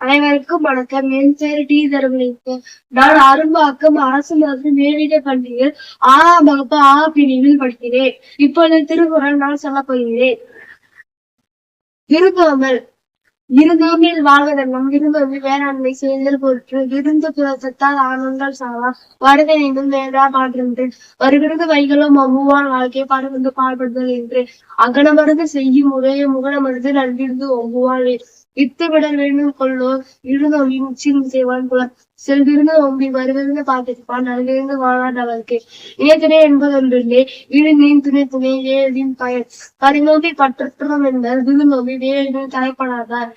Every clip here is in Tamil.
அனைவருக்கும் வணக்கம். என் பேர் டி தர்மலிங்கு. நான் அரும்பாக்கம் அரசு மருந்து மேலிட பள்ளியில் ஆறாம் வகுப்பு ஆ பிரிவில் படிக்கிறேன். இப்பொழுது திருக்குறள் நான் சொல்ல போகிறேன். விரும்பாமல் இருந்தோமில் வாழ்வதெல்லாம் இருந்தோமில் வேளாண்மை செய்தல் போற்று விருந்து புறத்தத்தால் ஆனந்தல் சாவா வேதா வேண்டா பாடுகின்று வருகிறது வைகளும் அம்முவான் வாழ்க்கை பாடுகின்ற பாடுபடுதல் என்று அகனமருந்து செய்யும் உரைய முகன மருந்து நன்றிருந்து ஒம்புவாள் இத்து வேண்டும் கொள்ளோ இருந்தோம்பி முச்சின் செய்வான் புல செல்விருந்து ஓம்பி வருவிருந்து பார்த்திருப்பான் நல்கிருந்து அவருக்கு இணையத்தினை என்பதொன்றில்லை இழுநீன் துணை துணை ஏழின் பயன். பரிநோம்பி பற்றற்றம் என்பது விருந்தோம்பி வேலின் தலைப்படாதார்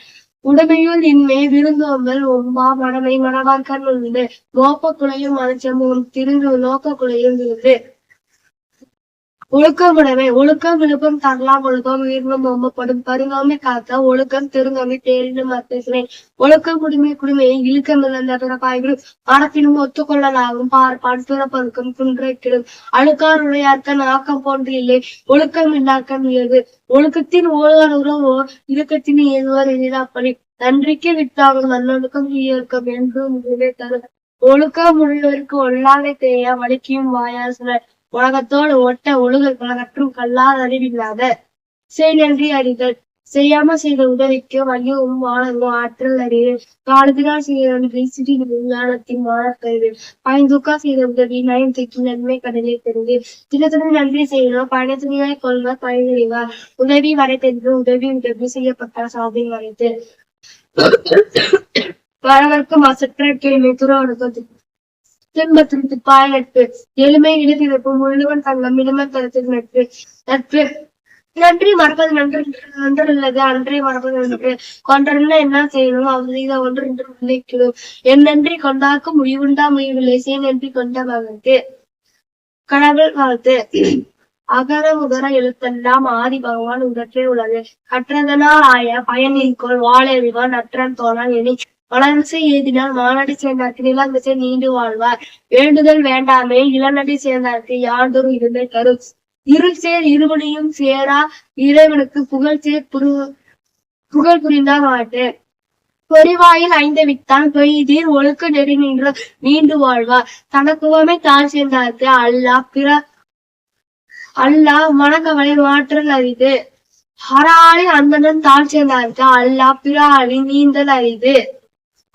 உடமையுள் இன்மை விருந்தோம்பல் ஒம்பா மடமை மணவார்கண் உண்டு மோப்ப குலையும் மனச்சமும் திருந்து நோக்க குலையும் இருந்து ஒழுக்கம் உடைமை ஒழுக்கம் விழுப்பம் தரலாம் ஒழுக்கம் உயிரினும் ஓம்பப்படும் பருங்காமை காத்த ஒழுக்கம் திருங்காமை தேரினும் அத்தனை ஒழுக்கம் குடிமை குடிமையை இழுக்கம் இழந்த பிறப்பாய்களும் மரத்தினும் ஒத்துக்கொள்ளலாகும். பார்ப்பான் பிறப்பருக்கும் குன்றைக்கிடும். அழுக்கார் உடையார்க்க நாக்கம் போன்று இல்லை. ஒழுக்கம் இல்லாக்கம் இயல்பு ஒழுக்கத்தின் ஓடுவார் உறவோ இழுக்கத்தின் ஏதுவர் எதிராப்பணி நன்றிக்கு விட்டாங்க நல்லொழுக்கம் ஈயொழுக்கம் என்று தரும். ஒழுக்கம் முடிவதற்கு ஒல்லாமை தேய வலிக்கும் வாயார் உலகத்தோடு ஒட்ட ஒழுகல் பலகற்றும் கல்லாத அறிவில்லாத செய் நன்றி அறிதல். செய்யாம செய்த உதவிக்கு வலியும் வாழவும் ஆற்றல் அறிவு காலத்தினால் செய்த நன்றி சிறி ஞானத்தின் வாழக்கருது பயந்துக்கா செய்த உதவி நயன்தைக்கு நன்மை கடலை பெறுது தினத்துடன் நன்றி செய்யணும் பயணத்தினாய் கொள்வர் பயனறிவார் உதவி வரை தெரிந்து உதவி உதவி செய்யப்பட்ட சாதை வரைத்து வரவர்க்கும் அசற்ற கேள்வி துறவனுக்கு துன்பத்திற்கு பாய் நட்பு எளிமை இழுதிருப்பு முழுவன் தங்கம் இனிமை தரத்தில் நட்பு நட்பு நன்றி மறப்பது நன்று நன்றல்லது அன்றே மறப்பது நன்று. கொன்றல்ல என்ன செய்யணும் அவர் செய்த ஒன்று என்று நினைக்கிறோம் என் நன்றி கொண்டாக்கும் முடிவுண்டா முடிவில்லை செய் நன்றி கொண்ட மகனுக்கு. கடவுள் வாழ்த்து அகர உதர எழுத்தெல்லாம் ஆதி பகவான் உதற்றே உள்ளது. கற்றதனால் ஆய பயனிற்கோள் வாழறிவான் அற்றன் தோழன் எனி மலரசை எழுதினால் மாநாடு சேர்ந்தார்க்கு நிலந்திசை நீண்டு வாழ்வார். வேண்டுதல் வேண்டாமே இளநடி சேர்ந்தார்க்கு யாண்டொரு இருந்தே தரும். இருள் சேர் இருவனையும் சேரா இறைவனுக்கு புகழ் சேர் புரு புகழ் புரிந்தா மாட்டு. பொறிவாயில் ஐந்து வித்தான் பெய்தீர் ஒழுக்க நெறி நின்று நீண்டு வாழ்வார். தனக்குவமே தான் சேர்ந்தார்க்கு அல்லாஹ் பிற அல்லாஹ் மனக்கவலை மாற்றல் அரிது. ஹராளி அந்தனன் தாழ் சேர்ந்தார்க்கு பிற பிறாளி நீந்தல் அரிது.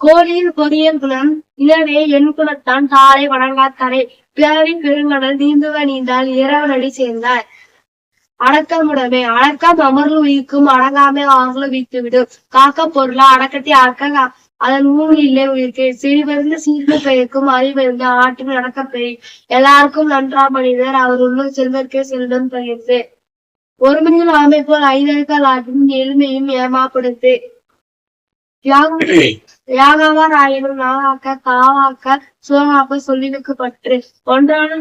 கோழியின் பொறியல் குலம் இளவே என் குலத்தான் தாரை வணங்காத்தரை. பிளவின் பெருங்கடல் நீந்துவ நீந்தால் இரவனடி சேர்ந்தார் அடக்கமுடமே அடக்கம் அமர்வு உயிர்க்கும் அடங்காமை அவங்களும் வைத்து விடும் காக்க பொருளா அடக்கத்தை அடக்க அதன் மூணு இல்லை உயிர்க்கு. சிறிவருந்து சீர்ந்து பெயர்க்கும் அறிவிருந்து ஆற்றில் நடக்க பெய் எல்லாருக்கும் நன்றா மனிதர் அவர் உள்ள செல்வர்க்கே செல்வம் பகிர்ந்து ஒரு மணியில் ஆமை போல் ஆற்றும் எளிமையும் ஏமாப்படுத்து. யாகாவார் ஆயினும் நாகாக்க காவாக்க சுகமாக்க சொல்லினுக்கு பற்று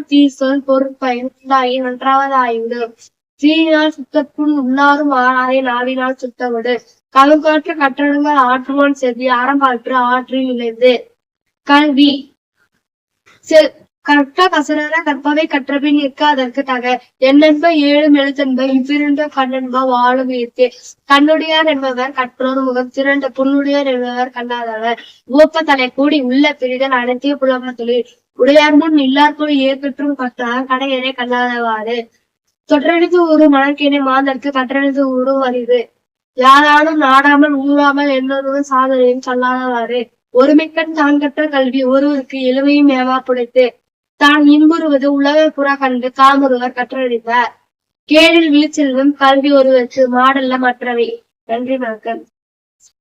தீ சொல் பொருட்பயன் உண்டாகி நன்றாவது ஆய்விடும் தீயினால் சுத்தப்புண் உண்ணாரும் ஆறாரை நாவினால் சுத்தவிடு கழுங்காற்று கட்டடங்கள் ஆற்றுவான் செவ்வி அறம்பாற்று ஆற்றில் இணைந்து கல்வி. செல் கற்ற கசரர கற்பவை கற்றபின் நிற்க அதற்கு தக என்னென்ப ஏழு எழுத்தென்ப இவ்விரண்ட கண்ணென்ப வாழும் ஈர்த்தே கண்ணுடையார் என்பவர் கற்றோர் முகம் திரண்ட புண்ணுடையார் என்பவர் கண்ணாதவர். ஊப்ப தலை கூடி உள்ள பிரிதல் அனைத்திய புலம தொழில் உடையார் முன் இல்லார்போல் ஏற்பெற்றும் கற்றார் கடையனை கண்ணாதவாறு. தொற்றெடுத்து ஊறு மணற்கேனை மாந்தற்கு கற்றெடுத்து ஊறு வரிது யாராலும் நாடாமல் ஊறாமல் என்னொருவன் சாதனையும் சொல்லாதவாறு. ஒருமைக்கண் தான் கற்ற கல்வி ஒருவருக்கு எளிமையும் ஏமாப்புடைத்து தான் இன்புறுவது உலக புறா கண்டு காமொருவர் கற்றறிந்தார். கேடில் வீழ்ச்செல்வம் கல்வி ஒருவருக்கு மாடல்ல மற்றவை. நன்றி வணக்கம்.